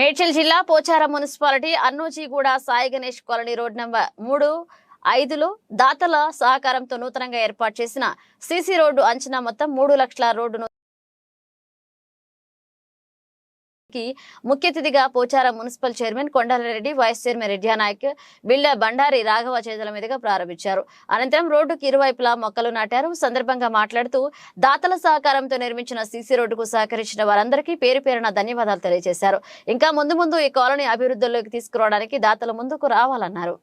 మేడ్చల్ జిల్లా Pocharam municipality Annojiguda Sai Ganesh colony road number మూడు ఐదులో దాతల సహకారంతో నూతనంగా ఏర్పాటు చేసిన సీసీ రోడ్డు అంచనా మొత్తం మూడు లక్షల రోడ్డును కి ముఖ్య అతిథిగా Pocharam municipal chairman Kondalareddy vice chairman Reddy Naik builder Bandari Raghava చేతుల మీదుగా ప్రారంభించారు. అనంతరం రోడ్డుకి ఇరువైపులా మొక్కలు నాటారు. సందర్భంగా మాట్లాడుతూ దాతల సహకారంతో నిర్మించిన సీసీ రోడ్డుకు సహకరించిన వారందరికీ పేరు పేరున ధన్యవాదాలు తెలియజేశారు. ఇంకా ముందు ముందు ఈ కాలనీ అభివృద్ధిలోకి తీసుకురావడానికి దాతల ముందుకు రావాలన్నారు.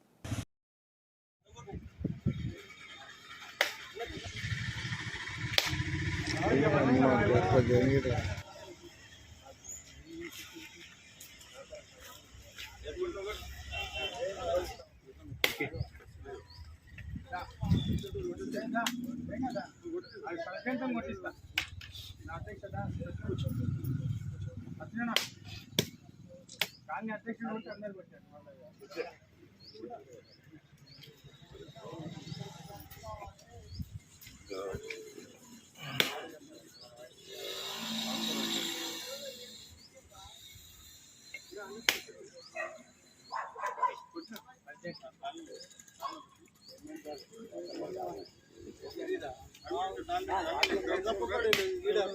కానీ అధ్యక్షుడు ఉంటే అందరు కొట్టారు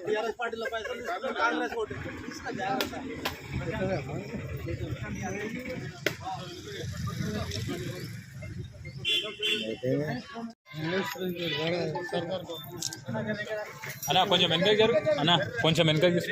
టీఆర్ఎస్ పార్టీలో పైసలు కాంగ్రెస్ ఓటు తీసుకున్న జాగ్రత్త అన్న కొంచెం వెనకకి గారు అన్నా కొంచెం వెనకకి తీసు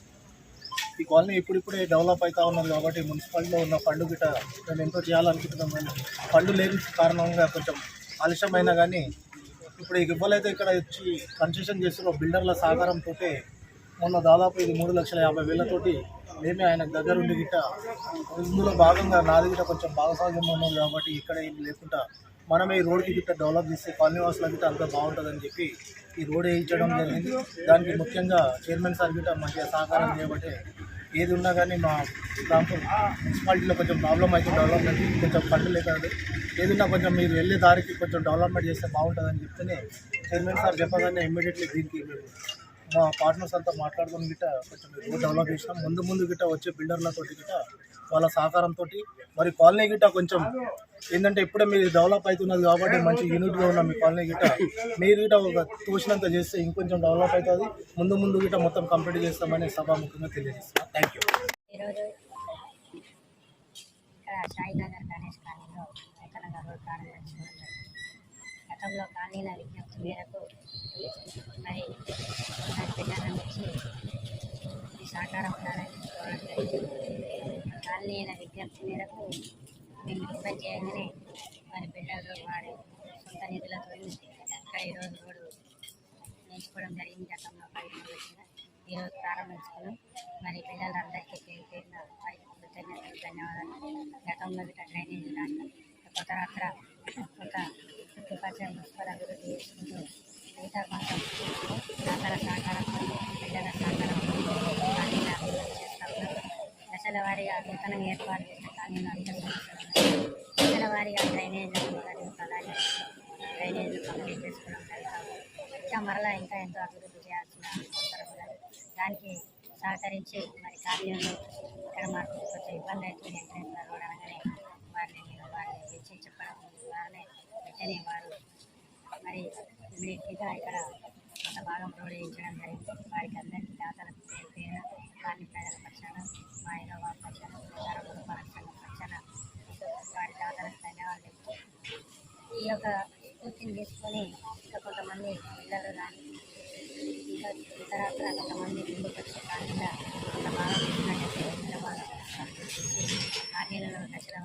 ఈ కాలనీ ఇప్పుడిప్పుడే డెవలప్ అవుతా ఉన్నది కాబట్టి మున్సిపాలిటీలో ఉన్న ఫండ్ గిట్ట మేము ఎంతో చేయాలనుకుంటున్నాం కానీ ఫండ్ లేని కారణంగా కొంచెం ఆలస్యమైనా కానీ ఇప్పుడు ఈ ఇవ్వలైతే ఇక్కడ వచ్చి కన్స్ట్రక్షన్ చేస్తున్న బిల్డర్ల సహకారంతో మొన్న దాదాపు ఇది మూడు లక్షల యాభై వేలతోటి మేమే ఆయన దగ్గర ఉండి గిట్ట ఇందులో భాగంగా నాది గిట్ట కొంచెం భాగస్వామ్యం ఉన్నది కాబట్టి ఇక్కడ ఏం లేకుండా మనమే ఈ రోడ్కి గిట్ట డెవలప్ చేస్తే కాలనీవాసుల గిట్ట అంతా బాగుంటుందని చెప్పి ఈ రోడ్ వేయించడం జరిగింది. దానికి ముఖ్యంగా చైర్మన్ సార్ గిట్ట మంచిగా సహకారం చేయబట్టే ఏది ఉన్నా కానీ మా దాంట్లో మున్సిపాలిటీలో కొంచెం ప్రాబ్లం అయితే డెవలప్మెంట్ కొంచెం ఫండ్ లేకపోతే ఏదన్నా కొంచెం మీరు వెళ్ళే దారికి కొంచెం డెవలప్మెంట్ చేస్తే బాగుంటుందని చెప్తేనే చైర్మన్ సార్ చెప్పగానే ఇమ్మీడియట్లీ దీనికి మేము మా పార్ట్నర్స్ అంతా మాట్లాడుకుని గిట్ట కొంచెం డెవలప్ చేసినాం. ముందు ముందు గిట్ట వచ్చే బిల్డర్లతో గిట్ట వాళ్ళ సహకారంతో మరి కాలనీ గిట్ట కొంచెం ఏంటంటే ఇప్పుడే మీరు డెవలప్ అవుతున్నది కాబట్టి మంచి యూనిట్గా ఉన్న మీ కాలనీ గిట్ట. మీరు గిట్ట ఒక తోచినంత చేస్తే ఇంకొంచెం డెవలప్ అవుతుంది. ముందు ముందు గిట్ట మొత్తం కంప్లీట్ చేస్తామని సభాముఖంగా తెలియజేస్తాను థ్యాంక్ యూ ఈరోజు ఇక్కడ సాయినగర్ గణేష్ కాలనీలో నూతనంగా రోడ్ ప్రారంభించడం గతంలో కాలనీల విజ్ఞప్తి మేరకు మరి కొందరు పిల్లలను సహకారం ఉండాలని కోరడం జరిగింది కాలనీల విజ్ఞప్తి మేరకు మేము రిక్వెస్ట్ చేయగానే వారి బిల్డర్లు వాడి సొంత నిధులతో ఇక్కడ ఈరోజు రోడ్డు నేర్చుకోవడం జరిగింది. గతంలో పది ఈరోజు ప్రారంభించుకున్నాం. మరి పిల్లలందరికీ పేరు పేరున వారి కృతజ్ఞతలు ధన్యవాదాలు. గతంలో ఇట్లా డ్రైనేజ్ రాష్ట్రం కొత్త రాత్ర కొత్త చుట్టుపక్కల మున్సిపల్ అభివృద్ధి చేసుకుంటూ మిగతా కొంచెం దాతల సహకారంతో పిల్లల సహకారంతో కాలనీల అభివృద్ధి చేస్తా ఉన్నాం దశల ఏర్పాటు చేసిన కాలనీలు అంతర్గతం దశల డ్రైనేజ్ అలాగే డ్రైనేజ్ కంప్లీట్ చేసుకోవడం ఇంకా మరలా ఇంకా ఎంతో అభివృద్ధి చేయాల్సిన అవసరం దానికి సహకరించి మరి కార్యంలో ఇక్కడ మాకు కొంచెం ఇబ్బంది అవుతుంది ఎంట్రెన్స్ రోడ్ అనగానే వారిని వారిని పిలిచి చెప్పడం వారిని వెంటనే వారు మరి ఇమీడియట్గా ఇక్కడ కొంత భాగం రోడ్ వేయించడం జరిగింది. వారికి అందరికీ దాతలకు పేరు పేరున కాలనీ ప్రజల పక్షాన మా ఇనోవా పక్షాన ధర్మ పక్షాన పక్షాన వారి దాతలకు ధన్యవాదాలు చెప్తూ ఒక యొక్క స్ఫూర్తిని తీసుకొని ఇంకా కొంతమంది పిల్లలు కానీ ఇంకా ఇతరత్ర కొంతమంది ముందుకు వచ్చి కాకుండా కొంత బాగా చేసినట్టయితే హైదరాబాద్ దశల